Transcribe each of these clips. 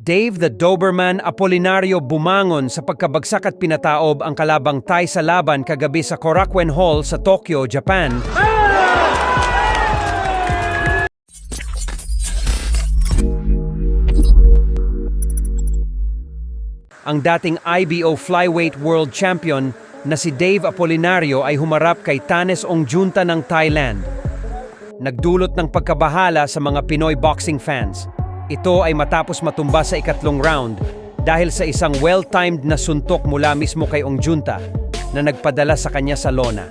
Dave the Doberman Apolinario bumangon sa pagkabagsak at pinataob ang kalabang Thai sa laban kagabi sa Korakuen Hall sa Tokyo, Japan. Ang dating IBO Flyweight World Champion na si Dave Apolinario ay humarap kay Tanes Ongjunta ng Thailand. Nagdulot ng pagkabahala sa mga Pinoy boxing fans. Ito ay matapos matumba sa ikatlong round dahil sa isang well-timed na suntok mula mismo kay Ongjunta na nagpadala sa kanya sa lona.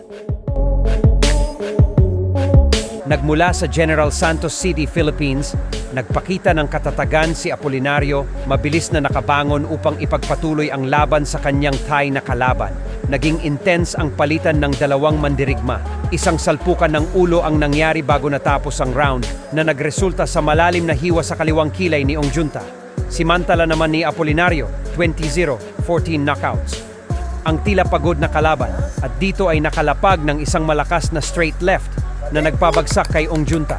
Nagmula sa General Santos City, Philippines, nagpakita ng katatagan si Apolinario, mabilis na nakabangon upang ipagpatuloy ang laban sa kanyang Thai na kalaban. Naging intense ang palitan ng dalawang mandirigma. Isang salpukan ng ulo ang nangyari bago natapos ang round na nagresulta sa malalim na hiwa sa kaliwang kilay ni Ongjunta. Simantala naman ni Apolinario, 20-0, 14 knockouts. Ang tila pagod na kalaban at dito ay nakalapag ng isang malakas na straight left na nagpabagsak kay Ongjunta.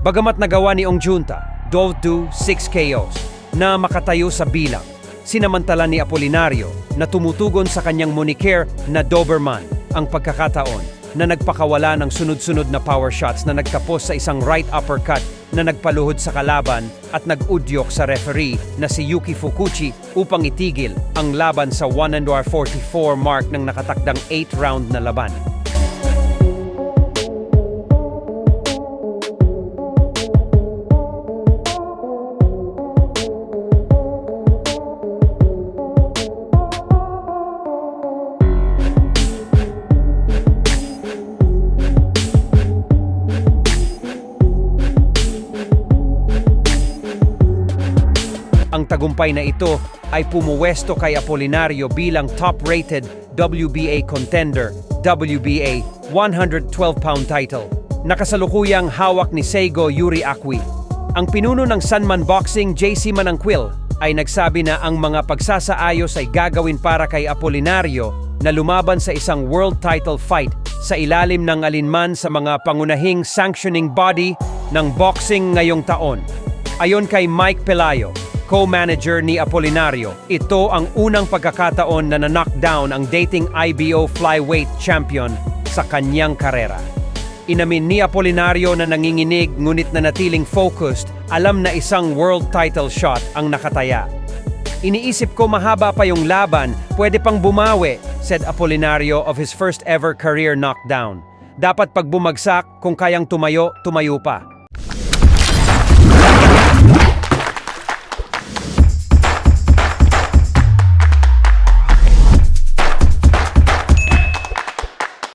Bagamat nagawa ni Ongjunta, Dove 2 6 KOs na makatayo sa bilang, sinamantala ni Apolinario na tumutugon sa kanyang moniker na Doberman ang pagkakataon na nagpakawala ng sunod-sunod na power shots na nagtapos sa isang right uppercut na nagpaluhod sa kalaban at nag-udyok sa referee na si Yuki Fukuchi upang itigil ang laban sa 1 and 44 mark ng nakatakdang 8 round na laban. Ang tagumpay na ito ay pumuwesto kay Apolinario bilang top-rated WBA contender, WBA 112-pound title. Nakasalukuyang hawak ni Seigo Yuri Akwi. Ang pinuno ng Sunman Boxing, JC Manangquil, ay nagsabi na ang mga pagsasaayos ay gagawin para kay Apolinario na lumaban sa isang world title fight sa ilalim ng alinman sa mga pangunahing sanctioning body ng boxing ngayong taon. Ayon kay Mike Pelayo, co-manager ni Apolinario, ito ang unang pagkakataon na na-knockdown ang dating IBO flyweight champion sa kanyang karera. Inamin ni Apolinario na nanginginig ngunit nanatiling focused, alam na isang world title shot ang nakataya. Iniisip ko mahaba pa yung laban, pwede pang bumawi, said Apolinario of his first ever career knockdown. Dapat pag bumagsak, kung kayang tumayo, tumayo pa.